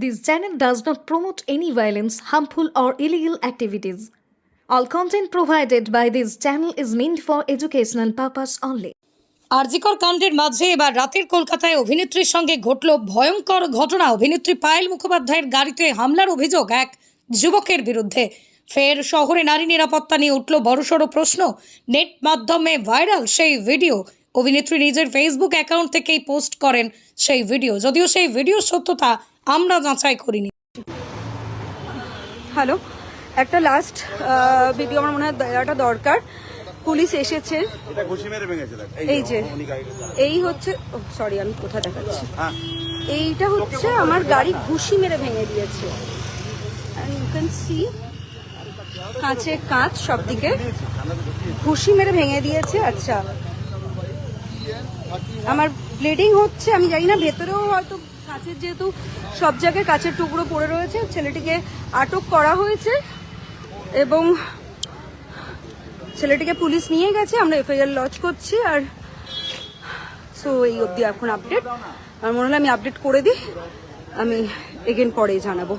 This channel does not promote any violence, harmful, or illegal activities. All content provided by this channel is meant for educational purpose only. RG Kar কাণ্ডের মাঝে এবার রাতের কলকাতায় অভিনেত্রীর সঙ্গে ঘটল ভয়ঙ্কর ঘটনা। অভিনেত্রী পায়েল মুখোপাধ্যায়ের গাড়িতে হামলার অভিযোগ এক যুবকের বিরুদ্ধে। ফের শহরে নারী নিরাপত্তা নিয়ে উঠল বড়সড় প্রশ্ন। নেট মাধ্যমে ভাইরাল সেই ভিডিও। অভিনেত্রী নিজের ফেসবুক অ্যাকাউন্ট থেকেই পোস্ট করেন সেই ভিডিও। যদিও সেই ভিডিওর সত্যতা আমরা যাচাই করিনি। হ্যালো একটা লাস্ট ভিডিও আমার মনে হয় দেওয়াটা দরকার। পুলিশ এসেছে। এটা ঘুষি মেরে ভেঙেছে দেখ। এই যে এই হচ্ছে সরি আমি কোথা দেখাচ্ছি? হ্যাঁ। এইটা হচ্ছে আমার গাড়ি ঘুষি মেরে ভেঙে দিয়েছে। ইউ ক্যান সি কাঁচে কাঁচ সব দিকে ঘুষি মেরে ভেঙে দিয়েছে আচ্ছা। আমার ব্লিডিং হচ্ছে, আমি জানি না, ভেতরেও হয়তো কাঁচের যেহেতু সব জায়গায় কাঁচের টুকরো পড়ে রয়েছে, ছেলেটিকে আটক করা হয়েছে এবং ছেলেটিকে পুলিশ নিয়ে গেছে, আমরা এফআইআর লজ করছি আর সো এই অবধি এখন আপডেট আমার মনে হলো আমি আপডেট করে দিই, আমি এগেন পরে জানাব।